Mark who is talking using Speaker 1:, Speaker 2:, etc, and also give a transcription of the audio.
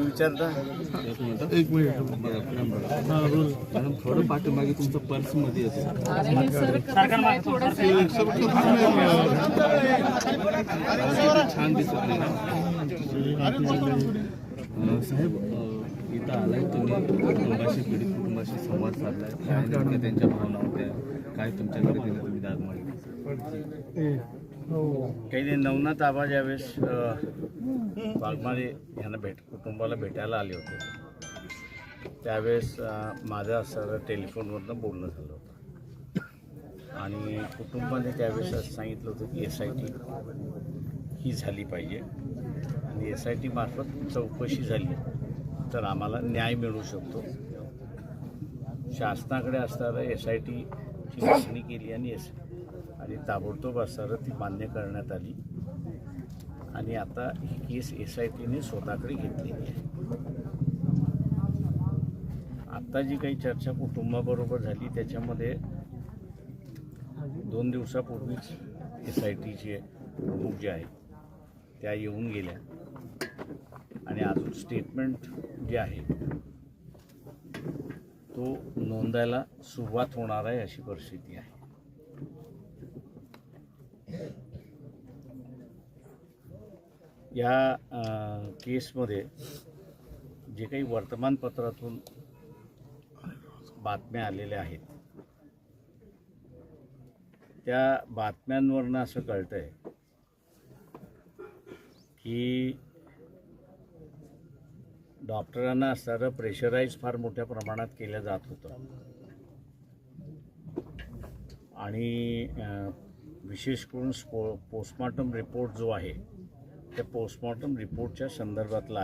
Speaker 1: विचारता
Speaker 2: एक मिनिट
Speaker 3: हा
Speaker 2: थोडं पाठीमागे तुमचं
Speaker 4: पर्समध्ये हे
Speaker 2: छान दिसत साहेब इथं आलाय तुम्ही कुटुंबाशी पीडित कुटुंबाशी संवाद साधलाय त्यांच्या भावना होत्या काय तुमच्याकडे दिलं तुम्ही दाद मागितली
Speaker 3: हो
Speaker 1: काही नाही नवनाथ आबा ज्यावेळेस अ, वाघमारे यांना भेट कुटुंबाला भेटायला आले होते त्यावेळेस माझं असं टेलिफोनवरनं बोलणं झालं होतं. आणि कुटुंबाने त्यावेळेस असं सांगितलं होतं की एस आय टी ही झाली पाहिजे. आणि एस आय टी मार्फत चौकशी झाली तर आम्हाला न्याय मिळू शकतो. शासनाकडे असणारं एस आय टी ची मागणी केली आणि एस आणि ताबडतोब असणारं ती मान्य करण्यात आली. आणि आता ही केस एस आय टीने स्वतःकडे घेतलेली आहे. आत्ता जी काही चर्चा कुटुंबाबरोबर झाली त्याच्यामध्ये दोन दिवसापूर्वीच एस आय टीचे प्रमुख जे आहे त्या येऊन गेल्या. आणि अजून स्टेटमेंट जे आहे तो नोंदायला सुरुवात होणार आहे अशी परिस्थिती आहे. या केसमध्ये जे काही वर्तमानपत्रातून बातम्या आलेल्या आहेत त्या बातम्यांवरनं असं कळतं आहे की डॉक्टरांना असणारं प्रेशराईज फार मोठ्या प्रमाणात केलं जात होतं. आणि विशेष करून स्पो पोस्टमॉर्टम रिपोर्ट जो आहे त्या पोस्टमॉर्टम रिपोर्टच्या संदर्भातला